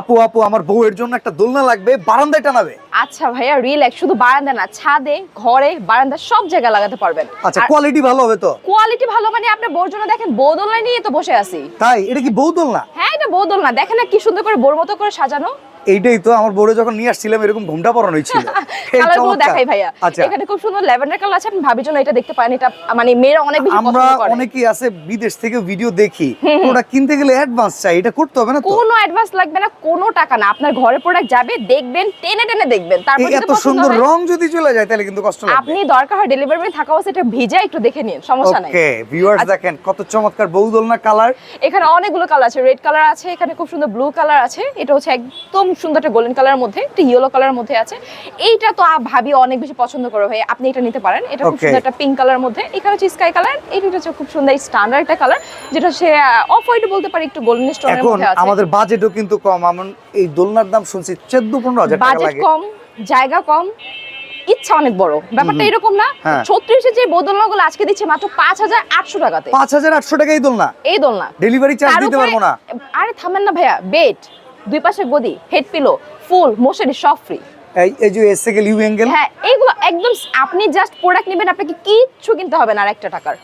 আপু আপু আমার বউয়ের জন্য একটা দোলনা লাগবে বারান্দায় টানাবে। আচ্ছা ভাইয়া রিল্যাক্স শুধু বারান্দা না ছাদে ঘরে বারান্দা সব জায়গায় লাগাতে পারবেন। আচ্ছা কোয়ালিটি ভালো হবে তো? কোয়ালিটি ভালো মানে আপনি বউর জন্য দেখেন বৌদোলনায় নিয়ে তো বসে আছি। তাই? এটা কি বউ দোলনা? হ্যাঁ এটা বৌদোলনা দেখেন না কি সুন্দর করে বোর মতো করে সাজানো। এইটাই তো আমার বউরে যখন নিয়ে আসছিলাম এরকম ঘুমটা পরানো ছিল। এই চমৎকার। দেখাই ভাইয়া। এখানে খুব সুন্দর ল্যাভেন্ডার কালার আছে আপনি ভাবির জন্য এটা দেখতে পারেন। এটা মানে মেয়েরা অনেক বেশি পছন্দ করে। অনেকেই আছে বিদেশ থেকে ভিডিও দেখি ওটা কিনতে গেলে অ্যাডভান্স চাই এটা করতে হবে না তো? কোনো অ্যাডভান্স লাগবে না কোনো টাকা না। আপনার ঘরে প্রোডাক্ট যাবে দেখবেন টেনে টেনে দেখবেন। তারপর এত সুন্দর রং যদি চলে যায় তাহলে কিন্তু কষ্ট লাগবে। আপনি দরকার হয় ডেলিভারি ম্যান থাকা অবস্থা এটা ভিজা একটু দেখে নিন সমস্যা নাই। ওকে ভিউয়ার্স আচ্ছা। দেখেন কত চমৎকার কালার এখানে অনেকগুলো কালার আছে রেড কালার আছে এখানে খুব সুন্দর ব্লু কালার আছে এটা হচ্ছে একদম সুন্দর একটা গোল্ডেন কালারের মধ্যে একটা ইয়েলো কালারের মধ্যে আছে। এইটা তো ভাবি অনেক বেশি পছন্দ করে ভাই আপনি এটা নিতে পারেন। এটা খুব সুন্দর একটা পিঙ্ক কালারের মধ্যে। এখানে হচ্ছে স্কাই কালার এইটা হচ্ছে খুব সুন্দর স্ট্যান্ডার্ড একটা কালার যেটা হচ্ছে অফ হোয়াইট বলতে পারি একটু গোল্ডেন স্টোনের এখন মধ্যে আছে। আমাদের বাজেটও কিন্তু কম আমার এই দোলনার দাম শুনছি চোদ্দ পনেরো হাজার টাকা বাজেট কম জায়গা কম ইচ্ছা অনেক বড়। ব্যাপারটা এরকম না হ্যাঁ। ছত্রিশে যে বদলনাগুলো আজকে দিচ্ছে মাত্র পাঁচ হাজার আটশো টাকাতে। পাঁচ হাজার আটশো টাকা এই দোলনা। এই দোলনা। ডেলিভারি চার্জ দিতে পারব না। আরে থামেন না ভাইয়া বেড দুই পাশে গদি হেড পিলো ফুল মশারি সব ফ্রি এই যে এস লিউ অ্যাঙ্গেল হ্যাঁ এইগুলো একদম আপনি জাস্ট প্রোডাক্ট নেবেন আপনাকে কিচ্ছু কিনতে হবে না আর একটা টাকার।